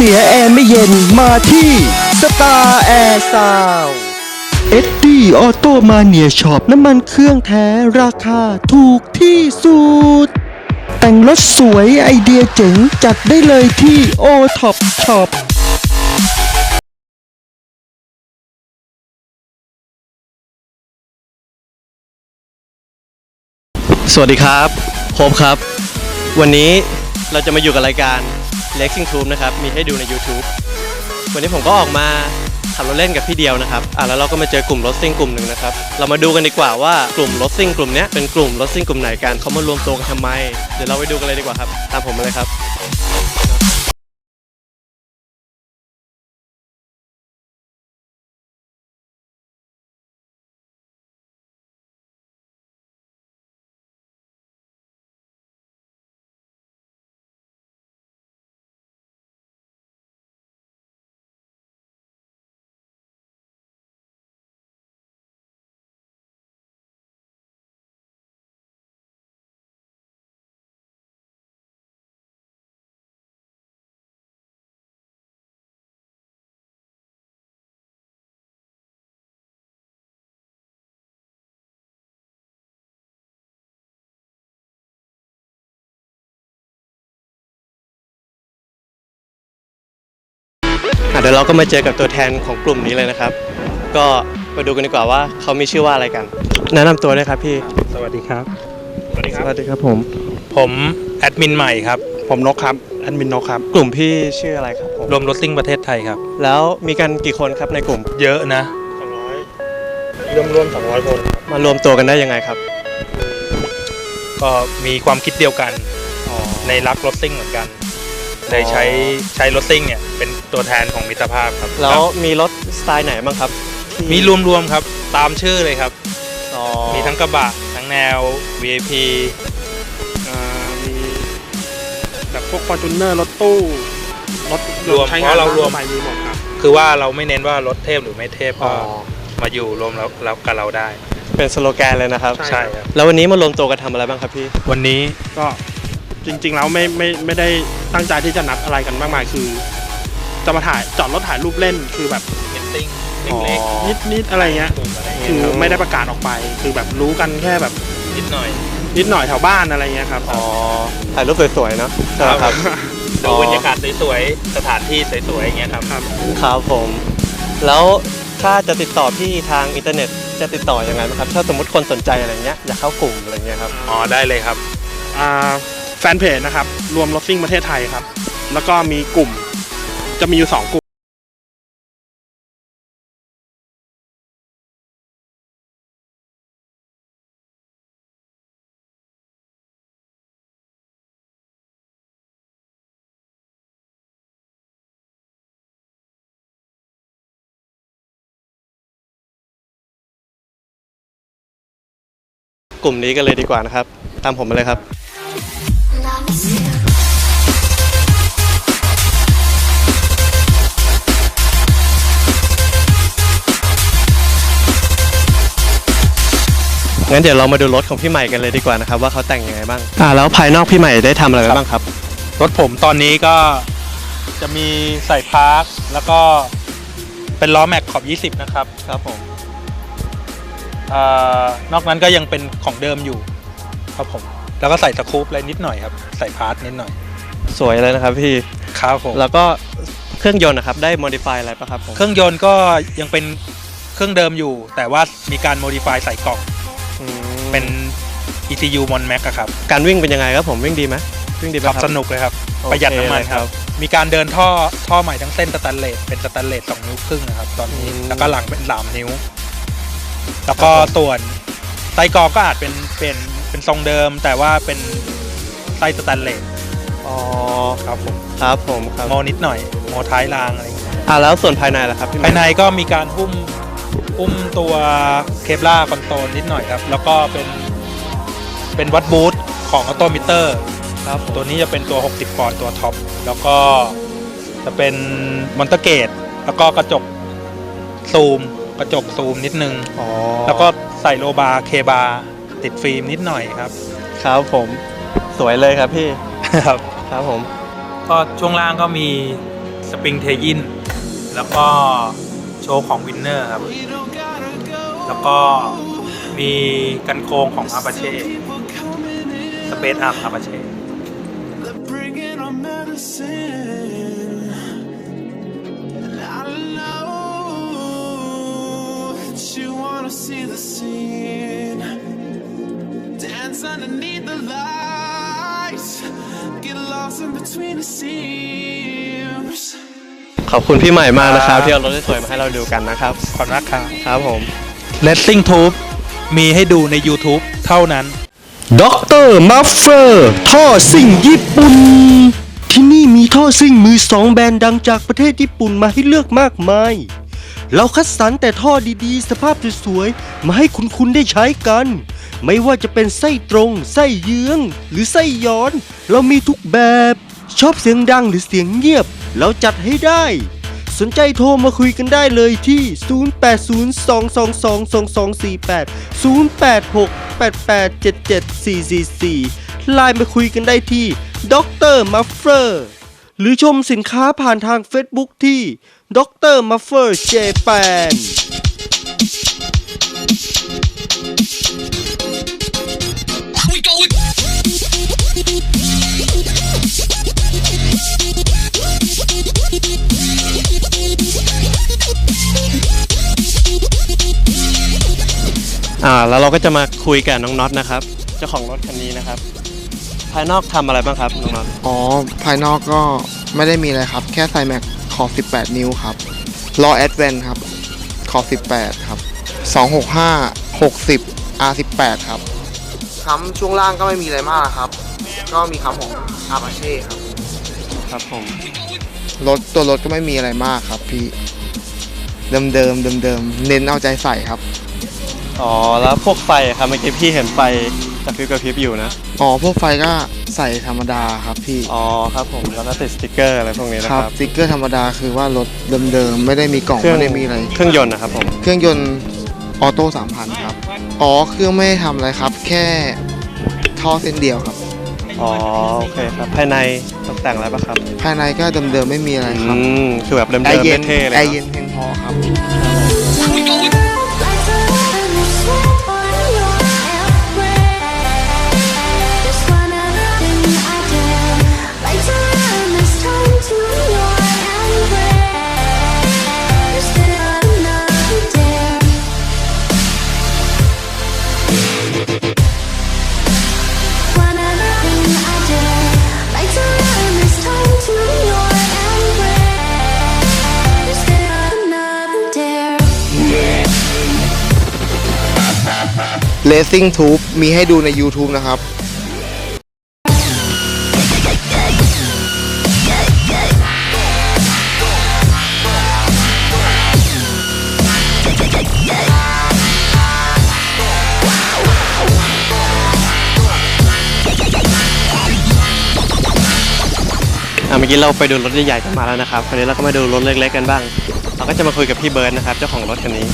เสียแอร์ไม่เย็นมาที่สตาร์แอร์ซาวเอ็ดดี้ออโตมาเนียช็อปน้ำมันเครื่องแท้ราคาถูกที่สุด แต่งรถสวยไอเดียเจ๋งจัดได้เลยที่โอท็อปช็อปสวัสดีครับโฮมครับ วันนี้เราจะมาอยู่กับรายการ Lexing Tube นะครับ มีให้ดูใน YouTube วันนี้ผมก็ออกมาขับรถเล่นกับพี่เดียวนะครับ อะแล้วเราก็มาเจอกลุ่มรถซิ่งกลุ่มหนึ่งนะครับ เรามาดูกันดีกว่าว่ากลุ่มรถซิ่งกลุ่มนี้เป็นกลุ่มรถซิ่งกลุ่มไหนกันเขามารวมตัวกันทำไม เดี๋ยวเราไปดูกันเลยดีกว่าครับ ตามผมมาเลยครับ เดี๋ยวเราก็มาเจอกับตัวแทนของกลุ่มนี้เลยนะครับ ก็มาดูกันดีกว่าว่าเขามีชื่อว่าอะไรกัน แนะนำตัวด้วยครับพี่ สวัสดีครับ สวัสดีคสรับ วัสดีครับผม ผมแอดมินใหม่ครับ ผมนกครับแอดมินนกครับ กลุ่มพี่ชื่ออะไรครับผม รวมรถซิ่งประเทศไทยครับ แล้วมีกันกี่คนครับในกลุ่ม เยอะนะ200รวมรวม200คน มารวมตัวกันได้ยังไงครับ ก็มีความคิดเดียวกัน ในรักรถซิ่งเหมือนกัน เลยใช้ใช้รถซิ่งเนี่ยเป็นตัวแทนของมิตรภาพครับแล้วมีรถสไตล์ไหนบ้างครับที่มีรวมๆครับตามชื่อเลยครับอ๋อมีทั้งกระบะทั้งแนว VIP อ่ามีแบบพวกฟอร์จูเนอร์รถตู้รถรวมใช้เพงานราะเรารวมทั่ไปมีหมดครับคือว่าเราไม่เน้นว่ารถเทพหรือไม่เทพอ๋ก็อมาอยู่รวมแล้วแล้วกับเราได้ เป็นสโลแกนเลยนะครับใช่ใช่ครับแล้ววันนี้มารวมตัวกันทำอะไรบ้างครับพี่ วันนี้ก็ จริง ๆ แล้วไม่ไม่ไม่ได้ตั้งใจที่จะนัดอะไรกันมากมายคือ จะมาถ่ายจอดรถถ่ายรูปเล่นคือแบบเก็ตติ้งอ๋อเล็กนิดนิดอะไรเงี้ยๆอะไรคืเงี้อยไม่ได้ประกาศออกไป คือแบบรู้กันแค่แบบนิดหน่อยนิดหน่อยแถวบ้านอะไรเงี้ยครับอ๋อถ่ายรูปสวยๆเนอะใช่ไหมครับ ดูบรรยากาศสวยๆสถานที่สวยๆอย่างเงี้ยครับ ครับ ครับผม แล้วถ้าจะติดต่อพี่ทางอินเทอร์เน็ตจะติดต่อยังไงบ้างครับ ถ้าสมมติคนสนใจอะไรเงี้ยอยากเข้ากลุ่มอะไรเงี้ยครับ อ๋อได้เลยครับ อ่า แฟนเพจนะครับ รวมรถซิ่งประเทศไทยครับ แล้วก็มีกลุ่มจะมีอยู่สองกลุ่มกลุ่มนี้กันเลยดีกว่านะครับ ตามผมมาเลยครับ งั้นเดี๋ยวเรามาดูรถของพี่ใหม่กันเลยดีกว่านะครับว่าเขาแต่งยังไงบ้าง อ่าแล้วภายนอกพี่ใหม่ได้ทำอะไรไว้บ้างครับ รถผมตอนนี้ก็จะมีใส่พาร์คแล้วก็เป็นล้อแม็กขอบ 20 นะครับครับผมอานอกนั้นก็ยังเป็นของเดิมอยู่ครับผม แล้วก็ใส่สกู๊ปอะไรนิดหน่อยครับ ใส่พาร์ทนิดหน่อยสวยเลยนะครับพี่ ครับผมแล้วก็เครื่องยนต์นะครับ ได้ modify อะไรปะครับผมเครื่องยนต์ก็ยังเป็นเครื่องเดิมอยู่ แต่ว่ามีการโมดิฟายใส่กล่องอืมเป็น ECU Mon Max อะครับการวิ่งเป็นยังไงครับผมวิ่งดีไหมวิ่งดีไหมขับครับ สนุกเลยครับ โอเคประหยัดน้ำมันเลยคครัรับบมีการเดินท่อท่อใหม่ทั้งเส้นสแตนเลสเป็นสแตนเลสสองนิ้วครึ่งนะครับตอนนี้อืมแล้วก็หลังเป็นสามนิ้ว แล้วก็ครับผม ส่วนไส้กรองก็อาจเป็นเป็น เป็นทรงเดิมแต่ว่าเป็นไส้สแตนเลสอ๋อครับผมครับผมครับโมนิดหน่อยโมท้ายรางอะไรอย่างเงี้ยอ่าแล้วส่วนภายในล่ะครับพี่ใหม่ภายในก็มีการหุ้มหุ้มตัวเคปล่าคอนโซลนิดหน่อยครับ แล้วก็เป็นเป็นวัดบูทของออโตมิเตอร์ ครับผมตัวนี้จะเป็นตัว 60ปอนด์ตัวท็อป แล้วก็จะเป็นมอนเตอร์เกต แล้วก็กระจกซูม กระจกซูมนิดนึง อ๋อแล้วก็ใส่โลบาร์เคบาร์ ติดฟิล์มนิดหน่อยครับ ครับผม สวยเลยครับพี่ครับครับผม ก็ช่วงล่างก็มีสปริงเทยินแล้วก็โชว์ของวินเนอร์ครับ แล้วก็มีกันโครงของอาปาเช่สเปซอาร์มอาปาเช่ They're bringing on medicine. And I know that you wanna see the scene. Dance underneath the lights. Get lost in between the seams. ขอบคุณพี่ใหม่มากนะครับที่เอารถสวยๆมาให้เราดูกันนะครับ ขอบคุณมากครับ ครับผม Racing Tube มีให้ดูใน YouTube เท่านั้น ด็อกเตอร์มัฟเฟอร์ท่อซิ่งญี่ปุ่น ที่นี่มีท่อซิ่งมือสองแบรนด์ดังจากประเทศญี่ปุ่นมาให้เลือกมากมาย เราคัดสรรแต่ท่อดีๆ สภาพสวยๆ มาให้คุณคุณได้ใช้กัน ไม่ว่าจะเป็นไส้ตรง ไส้เยื้อง หรือไส้ย้อน เรามีทุกแบบ ชอบเสียงดังหรือเสียงเงียบ เราจัดให้ได้ สนใจโทรมาคุยกันได้เลยที่ 0802222248 086887744ไลน์มาคุยกันได้ที่ด็อกเตอร์มัฟเฟอร์หรือชมสินค้าผ่านทาง Facebook ที่ด็อกเตอร์มัฟเฟอร์เจแปน อ่าแล้วเราก็จะมาคุยกับน้องน็อตนะครับ เจ้าของรถคันนี้นะครับ ภายนอกทำอะไรบ้างครับน้องน็อตอ๋อ ภายนอกก็ไม่ได้มีอะไรครับ แค่ใส่แม็กขอบ18 นิ้วครับล้อแอดเวนครับขอบ18 ครับ 265 60 R18 ครับค้ำช่วงล่างก็ไม่มีอะไรมากครับ ก็มีค้ำของ Apache ครับครับผมรถตัวรถก็ไม่มีอะไรมากครับพี่ เดิมเดิมเดิมเดิมๆเน้นเอาใจใส่ครับ อ๋อแล้วพวกไฟครับเมื่อกี้พี่เห็นไฟกระพริบกระพริบอยู่นะอ๋อพวกไฟก็ใส่ธรรมดาครับพี่อ๋อครับผมแล้วก็ติดสติกเกอร์อะไรพวกนี้นะคครัรับบสติ๊กเกอร์ธรรมดาคือว่ารถเดิมๆไม่ได้มีกล่องไม่ได้มีอะไร เครื่องยนต์นะครับผมเครื่องยนต์ออโต้3,000ครับอ๋อเครื่องไม่ได้ทำอะไรครับ แค่ท่อเส้นเดียวครับ อ๋อโอเคครับภายในตกแต่งอะไรปะครับภายในก็เดิมๆไม่มีอะไรคอืรับมคือแบบเดิมๆแอร์เย็นเท่ๆเลยแอร์เนเย็อะนเพียงพอครับ Racing Tube มีให้ดูใน YouTube นะครับอะเมื่อกี้เราไปดูรถใหญ่ๆกันมาแล้วนะครับคราวนี้เราก็มาดูรถเล็กๆกันบ้าง เราก็จะมาคุยกับพี่เบิร์ดนะครับ เจ้าของรถคันนี้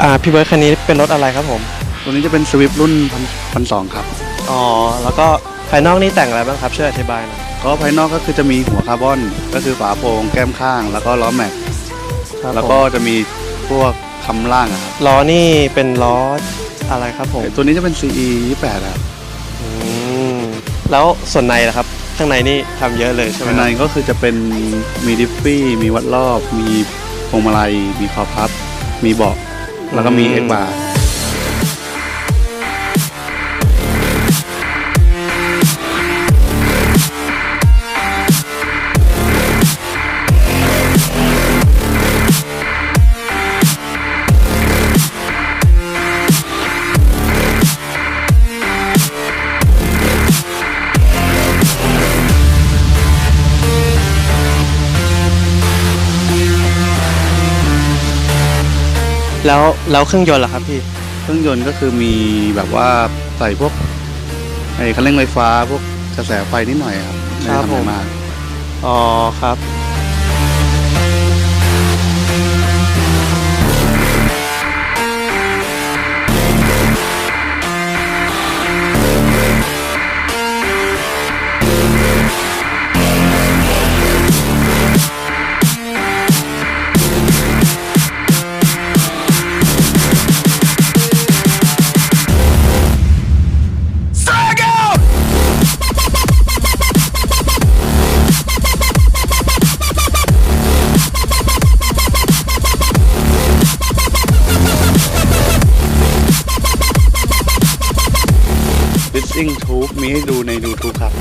อ่า พี่เบิร์ดคันนี้เป็นรถอะไรครับผม ตัวนี้จะเป็นสวิฟรุ่นพันพันสองครับ อ๋อ แล้วก็ภายนอกนี่แต่งอะไรบ้างครับ ช่วยอธิบายหน่อยก็ภายนอกก็คือจะมีหัวคาร์บอน ก็คือฝาโปร่งแก้มข้าง แล้วก็ล้อแม็กแล้วก็จะมีพวกคำล่างอะครับล้อนี่เป็นล้ออะไรครับผมตัวนี้จะเป็น CE 28ครับอืมแล้วส่วนในล่ะครับ ข้างในนี่ทำเยอะเลยใช่ไหมภายในก็คือจะเป็นมีดิฟฟี่มีวัดรอบ มีพวงมาลัยมีคอพับ มีเบาะแล้วก็มีเอ็กบาร์ แล้วแล้วเครื่องยนต์ล่ะครับพี่ เครื่องยนต์ก็คือมีแบบว่าใส่พวกไอ้คันเร่งไฟฟ้า พวกกระแสไฟนิดหน่อยครับไม่ได้ครับทำผอะไรมมาก อ๋อครับ Racing Tube มีให้ดูใน YouTube ครับ